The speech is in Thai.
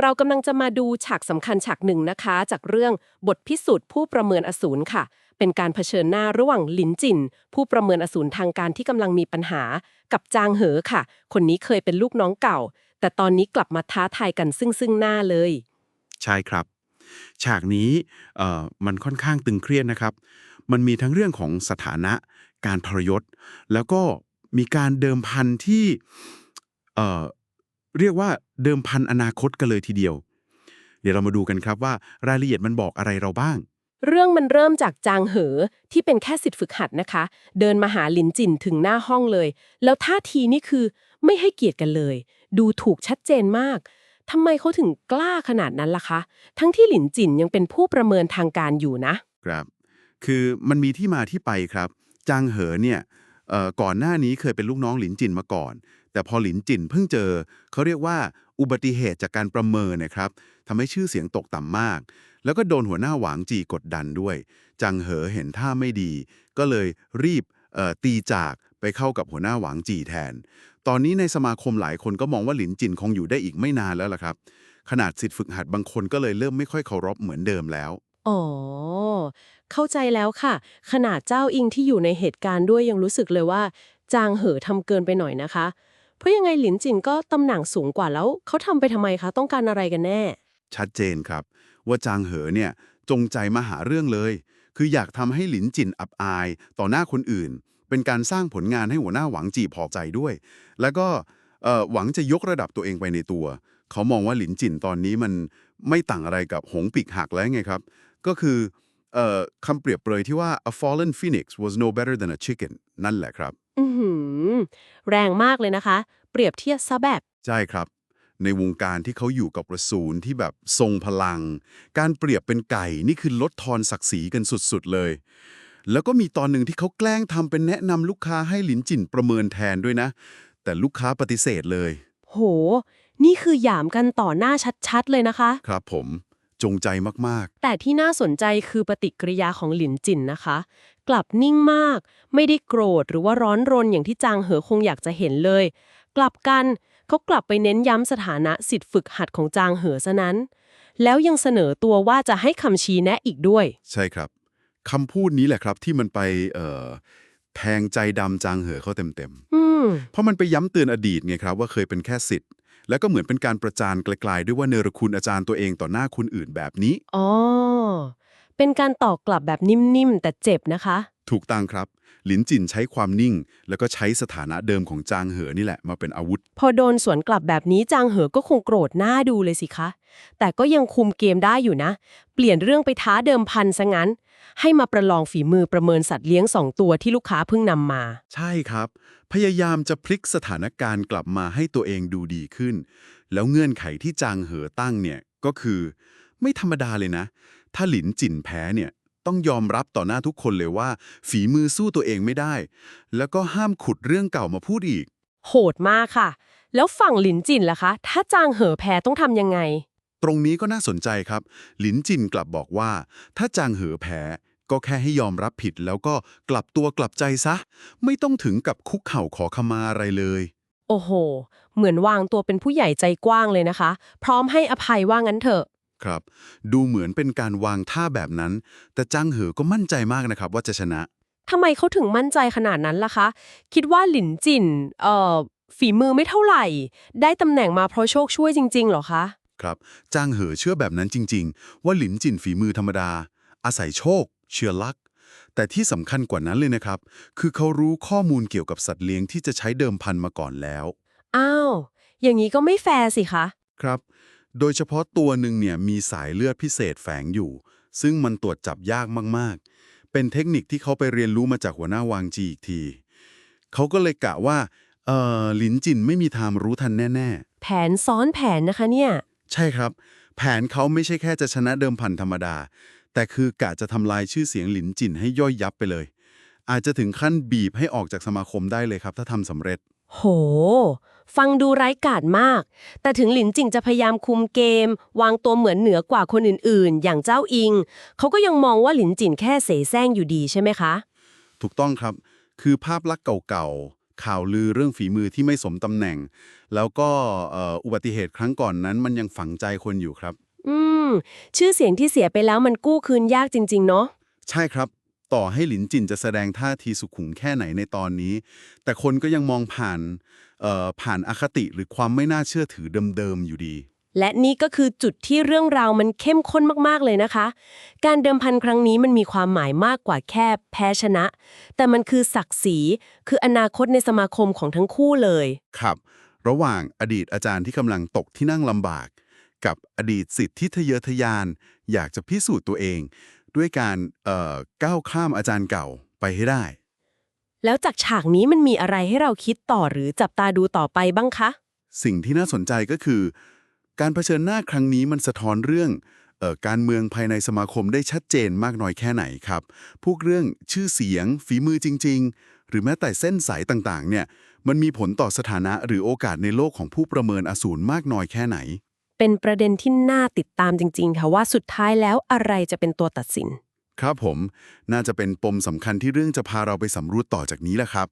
เรากำลังจะมาดูฉากสำคัญฉากหนึ่งนะคะ จากเรื่องบทพิสูจน์ผู้ประเมินอสูรค่ะ เป็นการเผชิญหน้าระหว่างหลินจิน ผู้ประเมินอสูรทางการที่กำลังมีปัญหา กับจางเหอค่ะ คนนี้เคยเป็นลูกน้องเก่า แต่ตอนนี้กลับมาท้าทายกันซึ่งซึ่งหน้าเลย ใช่ครับ ฉากนี้เอ่อมันค่อนข้างตึงเครียดนะครับ มันมีทั้งเรื่องของสถานะ การทรยศแล้วก็มีการเดิมพันที่เอ่อ เรียกว่าเดิมพันอนาคตกันเลยทีเดียว เดี๋ยวเรามาดูกันครับว่ารายละเอียดมันบอกอะไรเราบ้าง เรื่องมันเริ่มจากจางเหอที่เป็นแค่สิทธิฝึกหัดนะคะ เดินมาหาหลินจินถึงหน้าห้องเลย แล้วท่าทีนี่คือไม่ให้เกียรติกันเลย ดูถูกชัดเจนมากทำไมเขาถึงกล้าขนาดนั้นล่ะคะ ทั้งที่หลินจินยังเป็นผู้ประเมินทางการอยู่นะครับ คือมันมีที่มาที่ไปครับ จางเหอเนี่ยเอ่อก่อนหน้านี้เคยเป็นลูกน้องหลินจินมาก่อน แต่พอหลินจินเพิ่งเจอ เขาเรียกว่าอุบัติเหตุจากการประเมินนะครับทำให้ชื่อเสียงตกต่ำมาก แล้วก็โดนหัวหน้าหวางจีกดดันด้วยจางเหอเห็นท่าไม่ดี ก็เลยรีบตีจากไปเข้ากับหัวหน้าหวางจีแทน ตอนนี้ในสมาคมหลายคนก็มองว่าหลินจินคงอยู่ได้อีกไม่นานแล้วล่ะครับ ขนาดสิทธิฝึกหัดบางคนก็เลยเริ่มไม่ค่อยเคารพเหมือนเดิมแล้ว อ๋อ เข้าใจแล้วค่ะ ขนาดเจ้าอิงที่อยู่ในเหตุการณ์ด้วยยังรู้สึกเลยว่า จางเหอทำเกินไปหน่อยนะคะ เพราะยังไงหลินจินก็ตำแหน่งสูงกว่าแล้ว เขาทำไปทำไมคะ ต้องการอะไรกันแน่ ชัดเจนครับ ว่าจางเหอเนี่ยจงใจมาหาเรื่องเลย คืออยากทำให้หลินจินอับอาย ต่อหน้าคนอื่น เป็นการสร้างผลงานให้หัวหน้าหวังจีพอใจด้วย แล้วก็เออหวังจะยกระดับตัวเองไปในตัว เขามองว่าหลินจินตอนนี้มันไม่ต่างอะไรกับหงปีกหักแล้วไงครับ ก็คือเออคำเปรียบเปรยที่ว่า a fallen phoenix was no better than a chicken นั่นแหละครับ อือหือแรงมากเลยนะคะ เปรียบเทียบซะแบบ ใช่ครับ ในวงการที่เขาอยู่กับกระสูนที่แบบทรงพลัง การเปรียบเป็นไก่นี่คือลดทอนศักดิ์ศรีกันสุดๆเลย แล้วก็มีตอนหนึ่งที่เขาแกล้งทำเป็นแนะนำลูกค้าให้หลินจินประเมินแทนด้วยนะ แต่ลูกค้าปฏิเสธเลย โห นี่คือหยามกันต่อหน้าชัดๆ เลยนะคะ ครับผมจงใจมากแต่ที่น่าสนใจคือปฏิกิริยาของหลินจินนะคะ กลับนิ่งมาก ไม่ได้โกรธหรือว่าร้อนรนอย่างที่จางเหอคงอยากจะเห็นเลย กลับกันเขากลับไปเน้นย้ำสถานะสิทธิฝึกหัดของจางเหอซะนั้น แล้วยังเสนอตัวว่าจะให้คำชี้แนะอีกด้วยๆใช่ครับคำพูดนี้แหละครับที่มันไปเอ่อแทงใจดำจางเหอเขาเต็มอืมๆเพราะมันไปย้ำเตือนอดีตไงครับว่าเคยเป็นแค่สิทธิ์แล้วก็เหมือนเป็นการประจานไกลๆด้วยว่าเนรคุณอาจารย์ตัวเองต่อหน้าคนอื่นแบบนี้ อ๋อ เป็นการตอบกลับแบบนิ่มๆ แต่เจ็บนะคะ ถูกต้องครับ หลินจินใช้ความนิ่ง แล้วก็ใช้สถานะเดิมของจางเหอนี่แหละมาเป็นอาวุธ พอโดนสวนกลับแบบนี้จางเหอก็คงโกรธหน้าดูเลยสิคะ แต่ก็ยังคุมเกมได้อยู่นะ เปลี่ยนเรื่องไปท้าเดิมพันซะงั้น ให้มาประลองฝีมือประเมินสัตว์เลี้ยงสองตัวที่ลูกค้าเพิ่งนำมา ใช่ครับ พยายามจะพลิกสถานการณ์กลับมาให้ตัวเองดูดีขึ้น แล้วเงื่อนไขที่จางเหอตั้งเนี่ยก็คือ ไม่ธรรมดาเลยนะ ถ้าหลินจินแพ้เนี่ยต้องยอมรับต่อหน้าทุกคนเลยว่า ฝีมือสู้ตัวเองไม่ได้ แล้วก็ห้ามขุดเรื่องเก่ามาพูดอีก โหดมากค่ะ แล้วฝั่งหลินจินล่ะคะ ถ้าจางเหอแพ้ต้องทำยังไง ตรงนี้ก็น่าสนใจครับ หลินจินกลับบอกว่า ถ้าจางเหอแพ้ก็แค่ให้ยอมรับผิดแล้วก็กลับตัวกลับใจซะ ไม่ต้องถึงกับคุกเข่าขอขมาอะไรเลย โอ้โห เหมือนวางตัวเป็นผู้ใหญ่ใจกว้างเลยนะคะ พร้อมให้อภัยว่างั้นเถอะ ครับ ดูเหมือนเป็นการวางท่าแบบนั้น แต่จางเหอก็มั่นใจมากนะครับว่าจะชนะ ทำไมเขาถึงมั่นใจขนาดนั้นล่ะคะ คิดว่าหลินจินเอ่อฝีมือไม่เท่าไหร่ ได้ตำแหน่งมาเพราะโชคช่วยจริง ๆ เหรอคะ ครับจางเหอเชื่อแบบนั้นจริง ๆ ว่าหลินจินฝีมือธรรมดา อาศัยโชค เชื่อลัก แต่ที่สำคัญกว่านั้นเลยนะครับ คือเขารู้ข้อมูลเกี่ยวกับสัตว์เลี้ยงที่จะใช้เดิมพันมาก่อนแล้ว อ้าว อย่างนี้ก็ไม่แฟร์สิคะ ครับ โดยเฉพาะตัวหนึ่งเนี่ยมีสายเลือดพิเศษแฝงอยู่ ซึ่งมันตรวจจับยากมากๆ เป็นเทคนิคที่เขาไปเรียนรู้มาจากหัวหน้าวางจีอีกที เขาก็เลยกะว่าเอ่อหลินจินไม่มีทางรู้ทันแน่แผนซ้อนแผนนะคะเนี่ยๆใช่ครับ แผนเขาไม่ใช่แค่จะชนะเดิมพันธรรมดา แต่คือกะจะทำลายชื่อเสียงหลินจินให้ย่อยยับไปเลย อาจจะถึงขั้นบีบให้ออกจากสมาคมได้เลยครับ ถ้าทำสำเร็จ โห ฟังดูไร้กาจมาก แต่ถึงหลินจิงจะพยายามคุมเกม วางตัวเหมือนเหนือกว่าคนอื่นๆ อย่างเจ้าอิง เขาก็ยังมองว่าหลินจินแค่เสแสร้งอยู่ดีใช่ไหมคะ ถูกต้องครับ คือภาพลักษณ์เก่าๆ ข่าวลือเรื่องฝีมือที่ไม่สมตำแหน่ง แล้วก็เอ่ออุบัติเหตุครั้งก่อนนั้นมันยังฝังใจคนอยู่ครับ อืม ชื่อเสียงที่เสียไปแล้วมันกู้คืนยากจริง ๆ เนาะ ใช่ครับ ต่อให้หลินจินจะแสดงท่าทีสุขุมแค่ไหนในตอนนี้ แต่คนก็ยังมองผ่านเอ่อผ่านอคติหรือความไม่น่าเชื่อถือเดิมๆอยู่ดีและนี่ก็คือจุดที่เรื่องราวมันเข้มข้นมากๆเลยนะคะ การเดิมพันครั้งนี้มันมีความหมายมากกว่าแค่แพ้ชนะ แต่มันคือศักดิ์ศรี คืออนาคตในสมาคมของทั้งคู่เลย ครับ ระหว่างอดีตอาจารย์ที่กำลังตกที่นั่งลำบาก กับอดีตสิทธิ์ที่ทะเยอทะยาน อยากจะพิสูจน์ตัวเอง ด้วยการเอ่อก้าวข้ามอาจารย์เก่าไปให้ได้ แล้วจากฉากนี้มันมีอะไรให้เราคิดต่อหรือจับตาดูต่อไปบ้างคะ สิ่งที่น่าสนใจก็คือ การเผชิญหน้าครั้งนี้มันสะท้อนเรื่องเออการเมืองภายในสมาคมได้ชัดเจนมากน้อยแค่ไหนครับ พวกเรื่องชื่อเสียง ฝีมือจริง ๆ หรือแม้แต่เส้นสายต่างๆ เนี่ย มันมีผลต่อสถานะหรือโอกาสในโลกของผู้ประเมินอสูรมากน้อยแค่ไหน เป็นประเด็นที่น่าติดตามจริง ๆ ค่ะว่าสุดท้ายแล้วอะไรจะเป็นตัวตัดสิน ครับผม น่าจะเป็นปมสำคัญที่เรื่องจะพาเราไปสำรวจต่อจากนี้แหละครับ